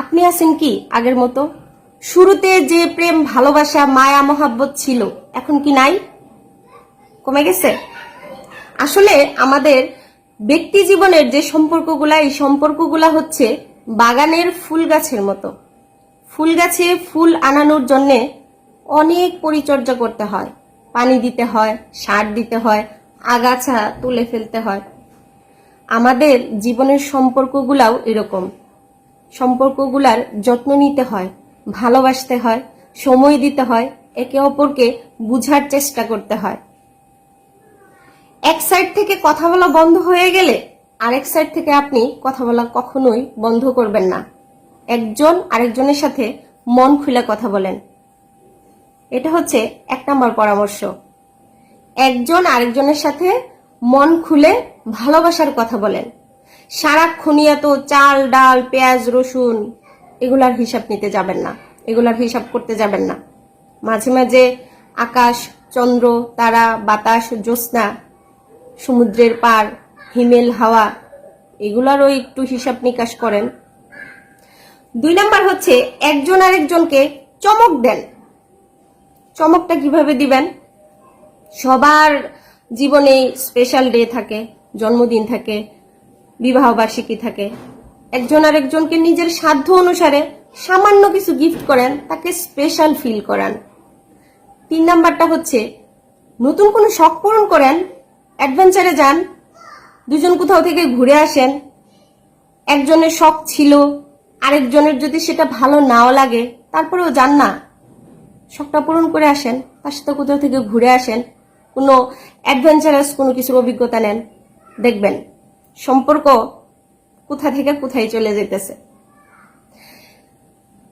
আপনি আছেন কি আগের মতো? শুরুতে যে প্রেম, ভালোবাসা, মায়া, মহাব্বত ছিল, এখন কি নাই? কমে গেছে? আসলে আমাদের ব্যক্তি জীবনের যে সম্পর্কগুলা, এই সম্পর্কগুলা হচ্ছে বাগানের ফুল গাছের মতো। ফুল গাছে ফুল আনানোর জন্যে অনেক পরিচর্যা করতে হয়। পানি দিতে হয়, সার দিতে হয়, আগাছা তুলে ফেলতে হয়। আমাদের জীবনের সম্পর্কগুলাও এরকম। সম্পর্কগুলার যত্ন নিতে হয়, ভালোবাসতে হয়, সময় দিতে হয়, একে অপরকে বুঝার চেষ্টা করতে হয়। এক সাইড থেকে কথা বলা বন্ধ হয়ে গেলে আরেক সাইড থেকে আপনি কথা বলা কখনোই বন্ধ করবেন না। একজন আরেকজনের সাথে মন খুলে কথা বলেন। এটা হচ্ছে এক নম্বর পরামর্শ। একজন আরেকজনের সাথে মন খুলে ভালোবাসার কথা বলেন। সারাক্ষণই এত চাল, ডাল, পেঁয়াজ, রসুন, এগুলার হিসাব নিতে যাবেন না। এগুলার হিসাব করতে যাবেন না। মাঝে মাঝে আকাশ, চন্দ্র, তারা, বাতাস, জ্যোৎস্না, সমুদ্রের পার, হিমেল, হাওয়া, এগুলারও একটু হিসাব নিকাশ করেন। দুই নাম্বার হচ্ছে, একজন আরেকজনকে চমক দেন। চমকটা কীভাবে দিবেন? সবার জীবনে স্পেশাল ডে থাকে, জন্মদিন থাকে বিবাহ বার্ষিকী থাকে। একজন আরেকজনকে নিজের সাধ্য অনুসারে সামান্য কিছু গিফট করেন, তাকে স্পেশাল ফিল করান। তিন নাম্বারটা হচ্ছে, নতুন কোনো শখ পূরণ করেন অ্যাডভেঞ্চারে যান, দুজন কোথাও থেকে ঘুরে আসেন, একজনের শখ ছিল, আরেকজনের যদি সেটা ভালো নাও লাগে, তারপরেও যান না। শখটা পূরণ করে আসেন, তার সাথে কোথাও থেকে ঘুরে আসেন, কোনো অ্যাডভেঞ্চারাস কোনো কিছুর অভিজ্ঞতা নেন। দেখবেন সম্পর্ক কোথা থেকে কোথায় চলে যেতেছে।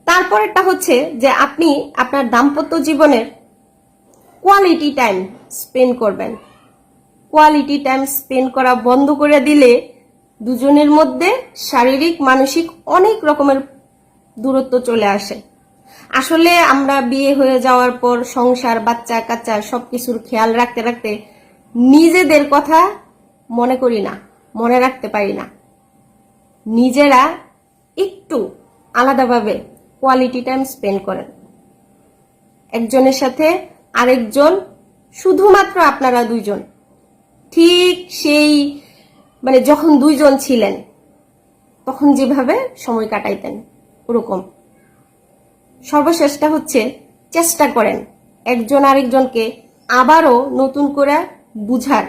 তারপরেরটা হচ্ছে যে আপনি আপনার দাম্পত্য জীবনের কোয়ালিটি টাইম স্পেন্ড করবেন। কোয়ালিটি টাইম স্পেন্ড করা বন্ধ করে দিলে দুজনের মধ্যে শারীরিক, মানসিক অনেক রকমের দূরত্ব চলে আসে। আসলে আমরা বিয়ে হয়ে যাওয়ার পর সংসার বাচ্চা কাচ্চা সবকিছুর খেয়াল রাখতে রাখতে নিজেদের কথা মনে করি না। মনে রাখতে পারি না। নিজেরা একটু আলাদাভাবে কোয়ালিটি টাইম স্পেন্ড করেন। একজনের সাথে আরেকজন শুধুমাত্র আপনারা দুইজন। ঠিক সেই মানে যখন দুইজন ছিলেন, তখন যেভাবে সময় কাটাইতেন, ওরকম। সর্বশেষটা হচ্ছে চেষ্টা করেন একজন আরেকজনকে আবারও নতুন করে বুঝার।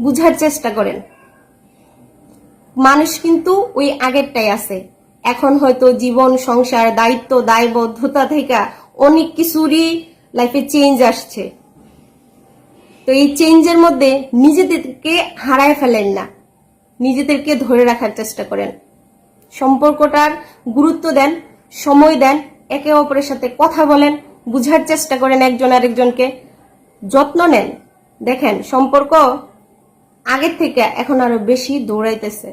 বুঝার চেষ্টা করেন। মানুষ কিন্তু ওই আগেরটাই আছে। এখন হয়তো জীবন, সংসার, দায়িত্ব, দায়বদ্ধতা থেকে অনেক কিছুরই লাইফে চেঞ্জ আসছে। তো এই চেঞ্জের মধ্যে নিজেদেরকে হারায় ফেলেন না। নিজেদেরকে ধরে রাখার চেষ্টা করেন। সম্পর্কটার গুরুত্ব দেন, সময় দেন, একে অপরের সাথে কথা বলেন, বুঝার চেষ্টা করেন একজন আরেকজনকে। যত্ন নেন। দেখেন, সম্পর্ক আগের থেকে এখন আরও বেশি দৌড়াইতেছে।